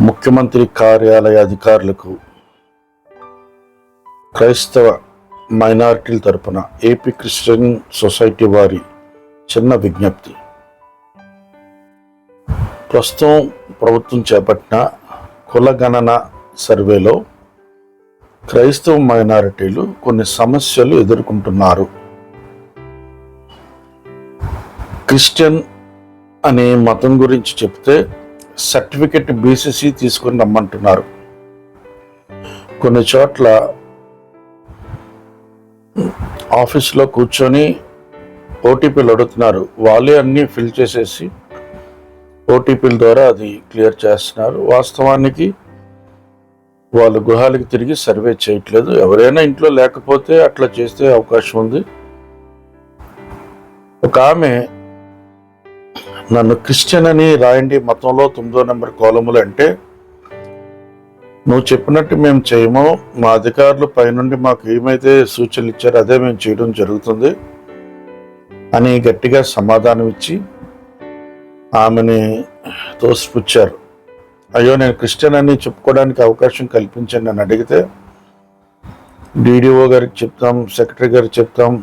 ముఖ్యమంత్రి కార్యాలయ అధికారులకు క్రైస్తవ మైనారిటీల తరపున ఏపీ క్రిస్టియన్ సొసైటీ వారి చిన్న విజ్ఞప్తి. ప్రస్తుతం ప్రభుత్వం చేపట్టిన కులగణన సర్వేలో క్రైస్తవ మైనారిటీలు కొన్ని సమస్యలు ఎదుర్కొంటున్నారు. క్రిస్టియన్ అనే మతం గురించి చెప్తే సర్టిఫికెట్ బీసీసీ తీసుకొని రమ్మంటున్నారు. కొన్ని చోట్ల ఆఫీస్లో కూర్చొని ఓటీపీలు అడుగుతున్నారు. వాళ్ళే అన్నీ ఫిల్ చేసేసి ఓటీపీల ద్వారా అది క్లియర్ చేస్తున్నారు. వాస్తవానికి వాళ్ళు గృహాలకు తిరిగి సర్వే చేయట్లేదు. ఎవరైనా ఇంట్లో లేకపోతే అట్లా చేస్తే అవకాశం ఉంది. ఒక ఆమె నన్ను క్రిస్టియన్ అని రాయండి మతంలో తొమ్మిదో నెంబర్ కోలములు అంటే నువ్వు చెప్పినట్టు మేము చేయము. మా అధికారులు పైనుండి మాకు ఏమైతే సూచనలు ఇచ్చారో అదే మేము చేయడం జరుగుతుంది అని గట్టిగా సమాధానం ఇచ్చి ఆమెని తోసిపుచ్చారు. అయ్యో నేను క్రిస్టియన్ అని చెప్పుకోవడానికి అవకాశం కల్పించండి అని అడిగితే డీడీఓ గారికి చెప్తాం సెక్రటరీ గారికి చెప్తాం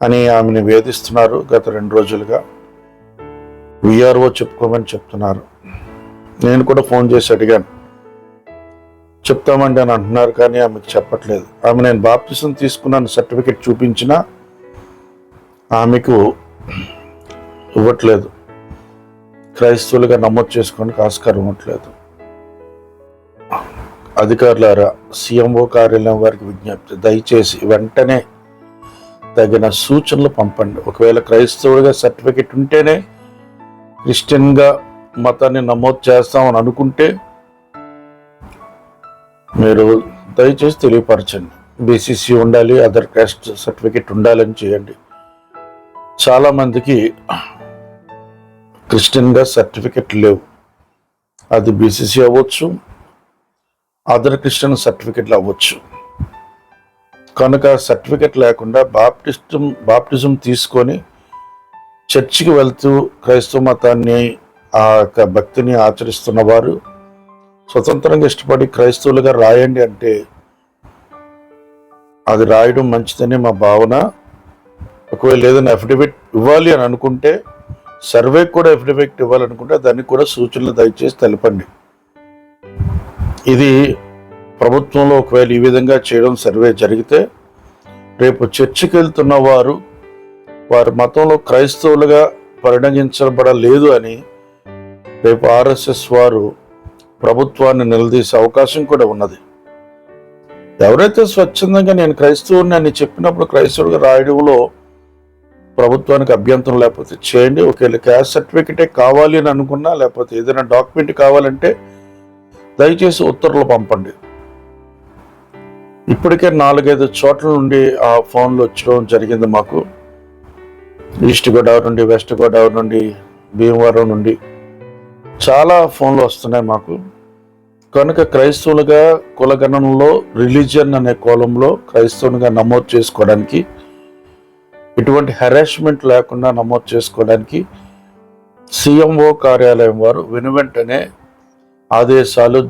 అని ఆమెని వేధిస్తున్నారు గత రెండు రోజులుగా. విఆర్ఓ చెప్పుకోమని చెప్తున్నారు. నేను కూడా ఫోన్ చేసి అడిగాను. చెప్తామండి అని అంటున్నారు కానీ ఆమెకు చెప్పట్లేదు. ఆమె నేను బాప్తిసం తీసుకున్నాను సర్టిఫికెట్ చూపించినా ఆమెకు ఇవ్వట్లేదు. క్రైస్తవులుగా నమోదు చేసుకోవడానికి ఆస్కారం ఇవ్వట్లేదు. అధికారులారా సీఎంఓ కార్యాలయం వారికి విజ్ఞప్తి. దయచేసి వెంటనే తగిన సూచనలు పంపండి. ఒకవేళ క్రైస్తవుడిగా సర్టిఫికెట్ ఉంటేనే క్రిస్టియన్గా మతాన్ని నమోదు చేస్తామని అనుకుంటే మీరు దయచేసి తెలియపరచండి. బీసీసీ ఉండాలి అదర్ క్యాస్ట్ సర్టిఫికేట్ ఉండాలని చేయండి. చాలామందికి క్రిస్టియన్గా సర్టిఫికెట్ లేవు. అది బీసీసీ అవ్వచ్చు అదర్ క్రిస్టియన్ సర్టిఫికెట్లు అవ్వచ్చు. కనుక సర్టిఫికెట్ లేకుండా బాప్టిస్టం బాప్టిజం తీసుకొని చర్చికి వెళ్తూ క్రైస్తవ మతాన్ని ఆ యొక్క భక్తిని ఆచరిస్తున్న వారు స్వతంత్రంగా ఇష్టపడి క్రైస్తవులుగా రాయండి అంటే అది రాయడం మంచిదని మా భావన. ఒకవేళ ఏదైనా అఫిడవిట్ ఇవ్వాలి అని అనుకుంటే సర్వే కూడా అఫిడవిట్ ఇవ్వాలనుకుంటే దానికి కూడా సూచనలు దయచేసి తెలపండి. ఇది ప్రభుత్వంలో ఒకవేళ ఈ విధంగా చేయడం సర్వే జరిగితే రేపు చర్చికి వెళ్తున్న వారు వారి మతంలో క్రైస్తవులుగా పరిణమించబడలేదు అని రేపు ఆర్ఎస్ఎస్ వారు ప్రభుత్వాన్ని నిలదీసే అవకాశం కూడా ఉన్నది. ఎవరైతే స్వచ్ఛందంగా నేను క్రైస్తవుని అని చెప్పినప్పుడు క్రైస్తవుడిగా రాయడంలో ప్రభుత్వానికి అభ్యంతరం లేకపోతే చేయండి ఒకవేళ క్యాస్ట్ సర్టిఫికెటే కావాలి అని అనుకున్నా లేకపోతే ఏదైనా డాక్యుమెంట్ కావాలంటే దయచేసి ఉత్తర్వులు పంపండి. ఇప్పటికే నాలుగైదు చోట్ల నుండి ఆ ఫోన్లు వచ్చడం జరిగింది మాకు. ఈస్ట్ గోదావరి నుండి వెస్ట్ గోదావరి నుండి భీమవరం నుండి చాలా ఫోన్లు వస్తున్నాయి మాకు. కనుక క్రైస్తవులుగా కులగణంలో రిలీజియన్ అనే కోలంలో క్రైస్తవునిగా నమోదు చేసుకోవడానికి ఎటువంటి హెరాస్మెంట్ లేకుండా నమోదు చేసుకోవడానికి సిఎంఓ కార్యాలయం వారు వెనువెంటనే ఆదేశాలు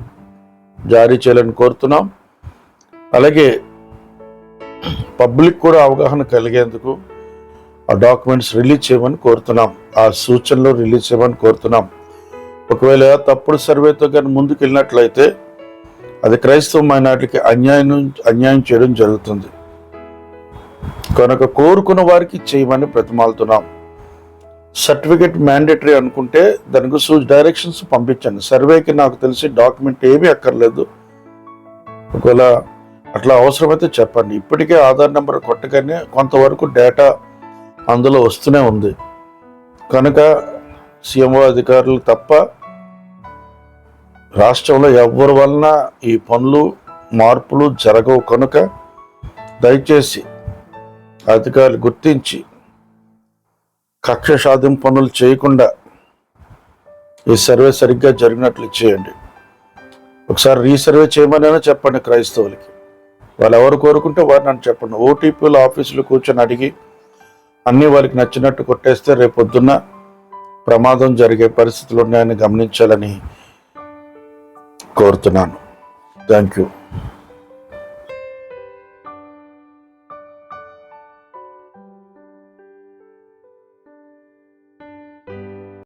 జారీ చేయాలని కోరుతున్నాం. అలాగే పబ్లిక్ కూడా అవగాహన కలిగేందుకు ఆ డాక్యుమెంట్స్ రిలీజ్ చేయమని కోరుతున్నాం. ఆ సూచనలు రిలీజ్ చేయమని కోరుతున్నాం. ఒకవేళ తప్పుడు సర్వేతో కానీ ముందుకు వెళ్ళినట్లయితే అది క్రైస్తవ మైనార్టీకి అన్యాయం అన్యాయం చేయడం జరుగుతుంది. కనుక కోరుకున్న వారికి చేయమని ప్రతిమాలుతున్నాం సర్టిఫికెట్ మ్యాండేటరీ అనుకుంటే దానికి సూ డైరెక్షన్స్ పంపించండి. సర్వేకి నాకు తెలిసి డాక్యుమెంట్ ఏమీ అక్కర్లేదు. ఒకవేళ అట్లా అవసరమైతే చెప్పండి. ఇప్పటికే ఆధార్ నెంబర్ కొట్టగానే కొంతవరకు డేటా అందులో వస్తూనే ఉంది. కనుక సీఎంఓ అధికారులు తప్ప రాష్ట్రంలో ఎవరి వలన ఈ పనులు మార్పులు జరగవు కనుక దయచేసి అధికారులు గుర్తించి కక్ష సాధ్యం పనులు చేయకుండా ఈ సర్వే సరిగ్గా జరిగినట్లు చేయండి. ఒకసారి రీసర్వే చేయమని చెప్పండి క్రైస్తవులకి. వాళ్ళు ఎవరు కోరుకుంటే వారు నన్ను చెప్పండి. ఓటీపీల ఆఫీసులో కూర్చొని అడిగి అన్నీ వాళ్ళకి నచ్చినట్టు కొట్టేస్తే రేపొద్దున్న ప్రమాదం జరిగే పరిస్థితులు ఉన్నాయని గమనించాలని కోరుతున్నాను. Thank you